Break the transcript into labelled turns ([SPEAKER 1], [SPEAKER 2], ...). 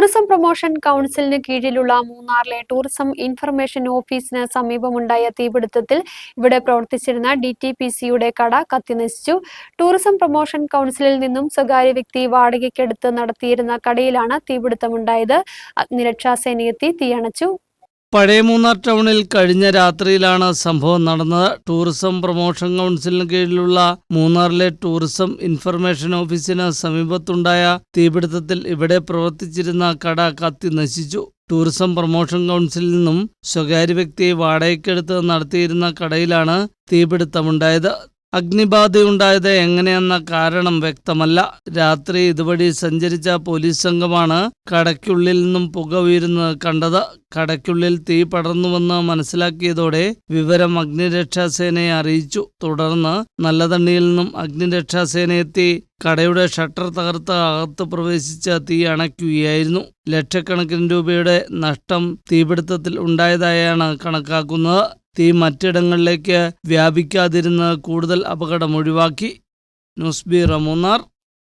[SPEAKER 1] Tourism promotion കൗൺസിലിന് കീഴിലുള്ള മൂന്നാറിലെ tourism information ഓഫീസിന് സമീപമുണ്ടായ തീപിടുത്തത്തിൽ ഇവിടെ പ്രവർത്തിച്ചിരുന്ന ഡി ടി പി സിയുടെ കട കത്തിനശിച്ചു. ടൂറിസം പ്രൊമോഷൻ കൗൺസിലിൽ നിന്നും സ്വകാര്യ വ്യക്തി വാടകയ്ക്കെടുത്ത് നടത്തിയിരുന്ന കടയിലാണ് തീപിടുത്തമുണ്ടായത്. അഗ്നിരക്ഷാസേനയെത്തി തീയണച്ചു.
[SPEAKER 2] പഴയ മൂന്നാർ ടൗണിൽ കഴിഞ്ഞ രാത്രിയിലാണ് സംഭവം നടന്നത്. ടൂറിസം പ്രൊമോഷൻ കൗൺസിലിന് കീഴിലുള്ള മൂന്നാറിലെ ടൂറിസം ഇൻഫർമേഷൻ ഓഫീസിന് സമീപത്തുണ്ടായ തീപിടുത്തത്തിൽ ഇവിടെ പ്രവർത്തിച്ചിരുന്ന കട കത്തി നശിച്ചു. ടൂറിസം പ്രൊമോഷൻ കൗൺസിലിൽ നിന്നും സ്വകാര്യ വ്യക്തിയെ വാടകയ്ക്കെടുത്ത് നടത്തിയിരുന്ന കടയിലാണ് തീപിടുത്തമുണ്ടായത്. അഗ്നിബാധയുണ്ടായത് എങ്ങനെയെന്ന കാരണം വ്യക്തമല്ല. രാത്രി ഇതുവഴി സഞ്ചരിച്ച പോലീസ് സംഘമാണ് കടയ്ക്കുള്ളിൽ നിന്നും പുക ഉയരുന്നത് കണ്ടത്. കടയ്ക്കുള്ളിൽ തീ പടർന്നുവെന്ന് മനസ്സിലാക്കിയതോടെ വിവരം അഗ്നിരക്ഷാസേനയെ അറിയിച്ചു. തുടർന്ന് നല്ലതണ്ണിയിൽ നിന്നും അഗ്നിരക്ഷാസേന എത്തി കടയുടെ ഷട്ടർ തകർത്ത് അകത്ത് പ്രവേശിച്ച തീ അണയ്ക്കുകയായിരുന്നു. ലക്ഷക്കണക്കിന് രൂപയുടെ നഷ്ടം തീപിടുത്തത്തിൽ ഉണ്ടായതായാണ് കണക്കാക്കുന്നത്. തീ മറ്റിടങ്ങളിലേക്ക് വ്യാപിക്കാതിരുന്ന് കൂടുതൽ അപകടം ഒഴിവാക്കി. News bureau Munnar.